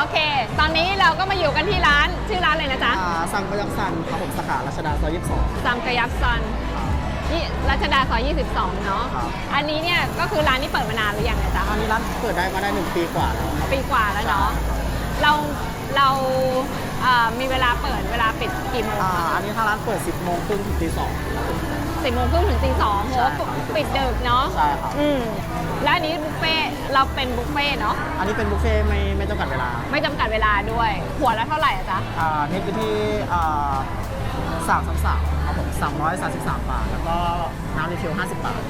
โอเค ตอนนี้เราก็มาอยู่กันที่ร้านชื่อร้านเลยนะจ๊ะอ่าสั่งก็ยังสั่นครับผมสาขารัชดาซอย22 ซัมกะยักซันครับนี่รัชดาซอย 22 เนาะ ครับ อันนี้เนี่ยก็คือร้านนี้เปิดมานานหรือยังนะจ๊ะอันนี้ร้านเปิดได้มาได้หนึ่งปีกว่าแล้วครับปีกว่าแล้วเนาะ เราเราเอ่อมีเวลาเปิดเวลาปิดกี่โมงอ่าอันนี้ทางร้านเปิด 10โมงครึ่งถึงตี2ครับผมสิบโมงครึ่งถึงตีสองโหใช่ครับปิดดึกเนาะใช่ครับ อืมแล้วอันนี้บุฟเฟ่ต์ เราเป็นบุฟเฟ่ต์เนาะอันนี้เป็นบุฟเฟ่ต์ไม่ไม่จำกัดเวลาไม่จำกัดเวลาด้วย หัวละเท่าไหร่อะจ๊ะ อ่านี่คือที่อ่าสามสามสามครับผมสามร้อยสามสิบสามบาท แล้วก็น้ำรีฟิลห้าสิบบาท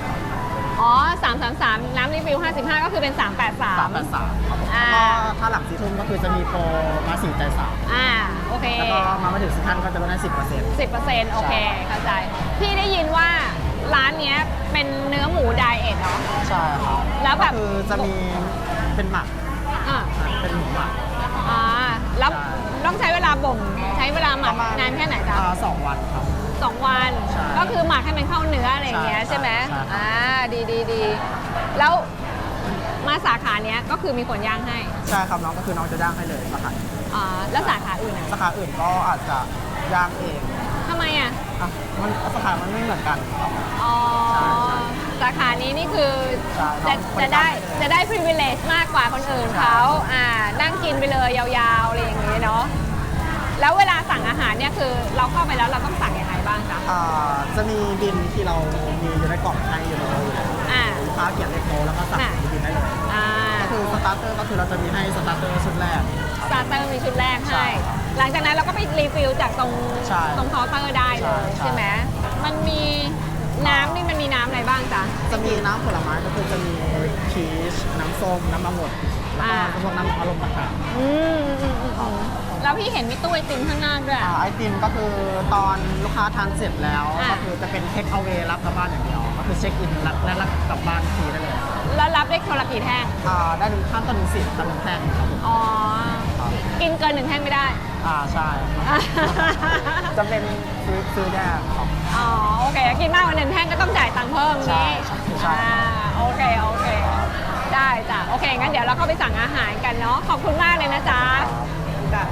อ๋อสามสามสามน้ำรีฟิล55 ก็คือเป็น383สามแปดสามครับผมอ่า แล้วก็ถ้าหลังสี่ทุ่มก็คือจะมีโปรมาสี่ใจสามอ่า โอเค แล้วก็มามาถึงสิบท่านก็จะลดได้สิบเปอร์เซ็นต์ 10%โอเคเข้าใจ พี่ได้ยินว่าร้านเนี้ยเป็นเนื้อหมูได เอทเนาะ ใช่ครับแล้วแบบ ก็คือจะมีเป็นหมักอ่าเป็นหมูหมัก อ่าแล้วใช่ ต้องใช้เวลาบ่มใช้เวลาหมักประมาณนานแค่ไหนจ๊ะอ่าสองวันครับ สองวัน ใช่ก็คือหมักให้มันเข้าเนื้ออะไรอย่างเงี้ยใช่ใช่ไหมใช่ครับ อ่าดีดีดีแล้วมาสาขาเนี้ยก็คือมีคนย่างให้ใช่ครับน้องก็คือน้องจะย่างให้เลยสาขาอ่าแล้วสาขาอื่นอะสาขาอื่นก็อาจจะย่างเองทำไมอะ อะมันสาขามันไม่เหมือนกันครับ อ๋อ ใช่ใช่ สาขานี้นี่คือใช่จะน้องจะได้คนทำจะได้ privilege มากกว่าคนอื่นใช่เขาอ่านั่งกินไปเลยยาวๆอะไรอย่างงี้เนาะแล้วเวลาสั่งอาหารเนี่ยคือเราเข้าไปแล้วเราต้องสั่งยังไงบ้างจ๊ะอ่าจะมีบินที่เรามีอยู่ในกล่องให้อยู่ในโต๊ะอยู่แล้วอ่าลูกค้าเขียนเลขโต๊ะแล้วก็สั่งอะบินได้เลยอ่าก็คือสตาร์เตอร์ก็คือเราจะมีให้สตาร์เตอร์ชุดแรก สตาร์เตอร์มีชุดแรกใช่ให้ หลังจากนั้นเราก็ไปรีฟิลจากตรงใช่ตรงเคาน์เตอร์ได้เลยใช่ใช่ ใช่ไหมมันมี น้ำนี่มันมีน้ำอะไรบ้างจ๊ะ จะมีน้ำผลไม้ก็คือจะมีพีชน้ำส้ม น้ำองุ่นแล้วก็อ่า พวกน้ำอารมณ์ต่างอืมอืมอืมอืมแล้วพี่เห็นมีตู้ไอติมข้างหน้าด้วย ๆอ่าไอติมก็คือตอนลูกค้าทานเสร็จแล้ว อ่า ก็คือจะเป็นเทคเอา a วรับกลับบ้านอย่างเดียว ก็คือเช็คอินรับและรับกลับบ้านฟรีได้เลยแล้วรับได้คนละกี่แท่ง อ่าได้หนึ่งขั้นต่อหนึ่งสิบต่อหนึ่งแท่งครับผมอ๋อครับกินเกินหนึ่งแท่งไม่ได้ อ่าใช่ครับจะเป็นซื้อซื้อแยกครับ อ๋อโอเคกินมากกว่าหนึ่งแท่งก็ต้องจ่ายตังค์เพิ่มใช่นี้ใช่ใช่ อ่าโอเคโอเค ได้จ้ะโอเคงั้นเดี๋ยวเราเข้าไปสั่งอาหารกันเนาะขอบคุณมากเลยนะจ๊ะจ้ะ